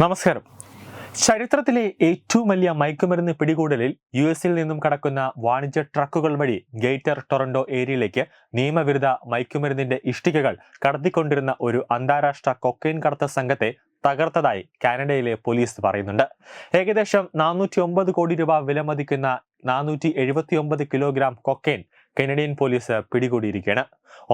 നമസ്കാരം. ചരിത്രത്തിലെ ഏറ്റവും വലിയ മയക്കുമരുന്ന് പിടികൂടലിൽ യു എസിൽ നിന്നും കടക്കുന്ന വാണിജ്യ ട്രക്കുകൾ വഴി ഗേറ്റർ ടൊറന്റോ ഏരിയയിലേക്ക് നിയമവിരുദ്ധ മയക്കുമരുന്നിന്റെ ഇഷ്ടികകൾ കടത്തിക്കൊണ്ടിരുന്ന ഒരു അന്താരാഷ്ട്ര കൊക്കൈൻ കടത്ത സംഘത്തെ തകർത്തതായി കാനഡയിലെ പോലീസ് പറയുന്നുണ്ട്. ഏകദേശം നാനൂറ്റി ഒമ്പത് കോടി രൂപ വിലമതിക്കുന്ന നാനൂറ്റി എഴുപത്തി ഒമ്പത് കിലോഗ്രാം കൊക്കൈൻ കനഡിയൻ പോലീസ് പിടികൂടിയിരിക്കുകയാണ്.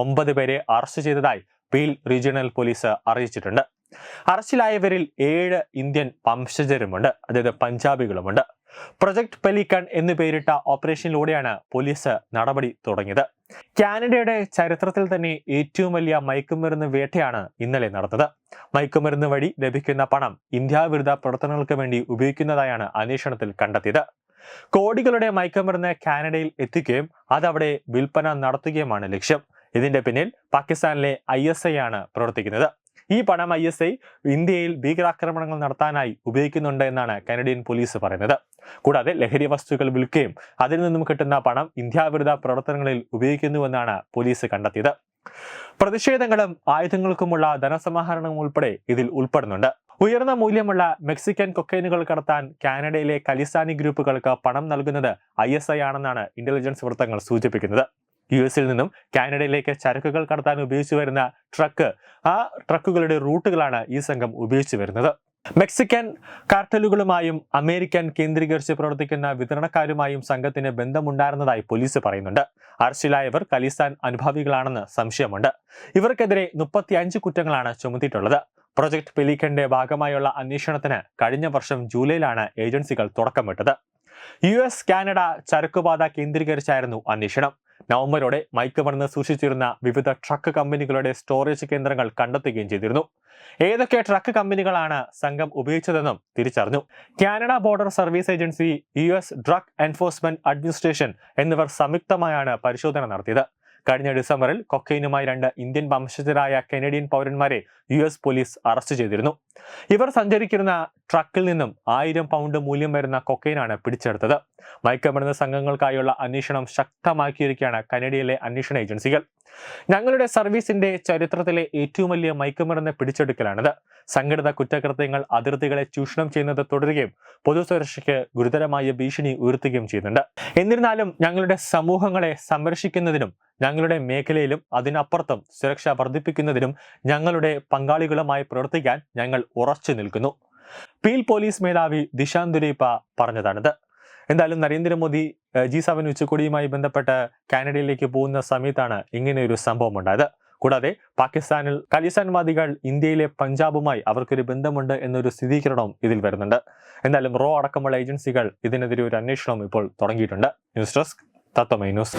ഒമ്പത് പേരെ അറസ്റ്റ് ചെയ്തതായി പീൽ റീജിയണൽ പോലീസ് അറിയിച്ചിട്ടുണ്ട്. അറസ്റ്റിലായവരിൽ ഏഴ് ഇന്ത്യൻ വംശജരുമുണ്ട്. അതായത് പഞ്ചാബികളുമുണ്ട്. പ്രൊജക്ട് പെലിക്കൺ എന്നു പേരിട്ട ഓപ്പറേഷനിലൂടെയാണ് പോലീസ് നടപടി തുടങ്ങിയത്. കാനഡയുടെ ചരിത്രത്തിൽ തന്നെ ഏറ്റവും വലിയ മയക്കുമരുന്ന് വേട്ടയാണ് ഇന്നലെ നടന്നത്. മയക്കുമരുന്ന് വഴി ലഭിക്കുന്ന പണം ഇന്ത്യാ വിരുദ്ധ പ്രവർത്തനങ്ങൾക്ക് വേണ്ടി ഉപയോഗിക്കുന്നതായാണ് അന്വേഷണത്തിൽ കണ്ടെത്തിയത്. കോടികളുടെ മയക്കുമരുന്ന് കാനഡയിൽ എത്തിക്കുകയും അതവിടെ വിൽപ്പന നടത്തുകയുമാണ് ലക്ഷ്യം. ഇതിന്റെ പിന്നിൽ പാകിസ്ഥാനിലെ ഐ ആണ് പ്രവർത്തിക്കുന്നത്. ഈ പണം ഐ എസ് ഐ ഇന്ത്യയിൽ ഭീകരാക്രമണങ്ങൾ നടത്താനായി ഉപയോഗിക്കുന്നുണ്ട് എന്നാണ് കനഡിയൻ പോലീസ് പറയുന്നത്. കൂടാതെ ലഹരി വസ്തുക്കൾ വിൽക്കുകയും അതിൽ നിന്നും കിട്ടുന്ന പണം ഇന്ത്യാവിരുദ്ധ പ്രവർത്തനങ്ങളിൽ ഉപയോഗിക്കുന്നുവെന്നാണ് പോലീസ് കണ്ടെത്തിയത്. പ്രതിഷേധങ്ങളും ആയുധങ്ങൾക്കുമുള്ള ധനസമാഹരണവും ഉൾപ്പെടെ ഇതിൽ ഉൾപ്പെടുന്നുണ്ട്. ഉയർന്ന മൂല്യമുള്ള മെക്സിക്കൻ കൊക്കൈനുകൾ കടത്താൻ കാനഡയിലെ കലിസ്ഥാനി ഗ്രൂപ്പുകൾക്ക് പണം നൽകുന്നത് ഐ ആണെന്നാണ് ഇന്റലിജൻസ് വൃത്തങ്ങൾ സൂചിപ്പിക്കുന്നത്. യു എസിൽ നിന്നും കാനഡയിലേക്ക് ചരക്കുകൾ കടത്താൻ ഉപയോഗിച്ചു വരുന്ന ട്രക്ക് ആ ട്രക്കുകളുടെ റൂട്ടുകളാണ് ഈ സംഘം ഉപയോഗിച്ചു വരുന്നത്. മെക്സിക്കൻ കാർട്ടലുകളുമായും അമേരിക്കൻ കേന്ദ്രീകരിച്ച് പ്രവർത്തിക്കുന്ന വിതരണക്കാരുമായും സംഘത്തിന് ബന്ധമുണ്ടായിരുന്നതായി പോലീസ് പറയുന്നുണ്ട്. അറസ്റ്റിലായവർ ഖലിസ്ഥാൻ അനുഭാവികളാണെന്ന് സംശയമുണ്ട്. ഇവർക്കെതിരെ മുപ്പത്തിയഞ്ച് കുറ്റങ്ങളാണ് ചുമത്തിയിട്ടുള്ളത്. പ്രൊജക്ട് പെലിക്കന്റെ ഭാഗമായുള്ള അന്വേഷണത്തിന് കഴിഞ്ഞ വർഷം ജൂലൈയിലാണ് ഏജൻസികൾ തുടക്കമിട്ടത്. യു എസ് കാനഡ ചരക്കുപാത കേന്ദ്രീകരിച്ചായിരുന്നു അന്വേഷണം. നവംബറോടെ മയക്കുമരുന്ന് സൂക്ഷിച്ചിരുന്ന വിവിധ ട്രക്ക് കമ്പനികളുടെ സ്റ്റോറേജ് കേന്ദ്രങ്ങൾ കണ്ടെത്തുകയും ചെയ്തിരുന്നു. ഏതൊക്കെ ട്രക്ക് കമ്പനികളാണ് സംഘം ഉപയോഗിച്ചതെന്നും തിരിച്ചറിഞ്ഞു. Canada border service agency U S drug enforcement administration എന്നിവർ സംയുക്തമായാണ് പരിശോധന നടത്തിയത്. കഴിഞ്ഞ ഡിസംബറിൽ കൊക്കൈനുമായി രണ്ട് ഇന്ത്യൻ വംശജരായ കനേഡിയൻ പൗരന്മാരെ യു എസ് പോലീസ് അറസ്റ്റ് ചെയ്തിരുന്നു. ഇവർ സഞ്ചരിക്കുന്ന ട്രക്കിൽ നിന്നും ആയിരം പൗണ്ട് മൂല്യം വരുന്ന കൊക്കൈനാണ് പിടിച്ചെടുത്തത്. മയക്കമരുന്ന് സംഘങ്ങൾക്കായുള്ള അന്വേഷണം ശക്തമാക്കിയിരിക്കുകയാണ് കനഡയിലെ അന്വേഷണ ഏജൻസികൾ. ഞങ്ങളുടെ സർവീസിന്റെ ചരിത്രത്തിലെ ഏറ്റവും വലിയ മയക്കുമരുന്ന് പിടിച്ചെടുക്കലാണിത്. സംഘടിത കുറ്റകൃത്യങ്ങൾ അതിർത്തികളെ ചൂഷണം ചെയ്യുന്നത് തുടരുകയും പൊതുസുരക്ഷയ്ക്ക് ഗുരുതരമായ ഭീഷണി ഉയർത്തുകയും ചെയ്യുന്നുണ്ട്. എന്നിരുന്നാലും ഞങ്ങളുടെ സമൂഹങ്ങളെ സംരക്ഷിക്കുന്നതിനും ഞങ്ങളുടെ മേഖലയിലും അതിനപ്പുറത്തും സുരക്ഷ വർദ്ധിപ്പിക്കുന്നതിനും ഞങ്ങളുടെ പങ്കാളികളുമായി പ്രവർത്തിക്കാൻ ഞങ്ങൾ ഉറച്ചു നിൽക്കുന്നു. പീൽ പോലീസ് മേധാവി ദിശാന്ത് ദുരൈപ്പ പറഞ്ഞതാണിത്. എന്തായാലും നരേന്ദ്രമോദി ജി സെവൻ ഉച്ചകോടിയുമായി ബന്ധപ്പെട്ട് കാനഡയിലേക്ക് പോകുന്ന സമയത്താണ് ഇങ്ങനെ ഒരു സംഭവം ഉണ്ടായത്. കൂടാതെ പാകിസ്ഥാനിൽ ഖലിസ്ഥാൻവാദികൾ ഇന്ത്യയിലെ പഞ്ചാബുമായി അവർക്കൊരു ബന്ധമുണ്ട് എന്നൊരു സ്ഥിരീകരണവും ഇതിൽ വരുന്നുണ്ട്. എന്തായാലും റോ അടക്കമുള്ള ഏജൻസികൾ ഇതിനെതിരെ ഒരു അന്വേഷണവും ഇപ്പോൾ തുടങ്ങിയിട്ടുണ്ട്. News desk Tatwamayi news.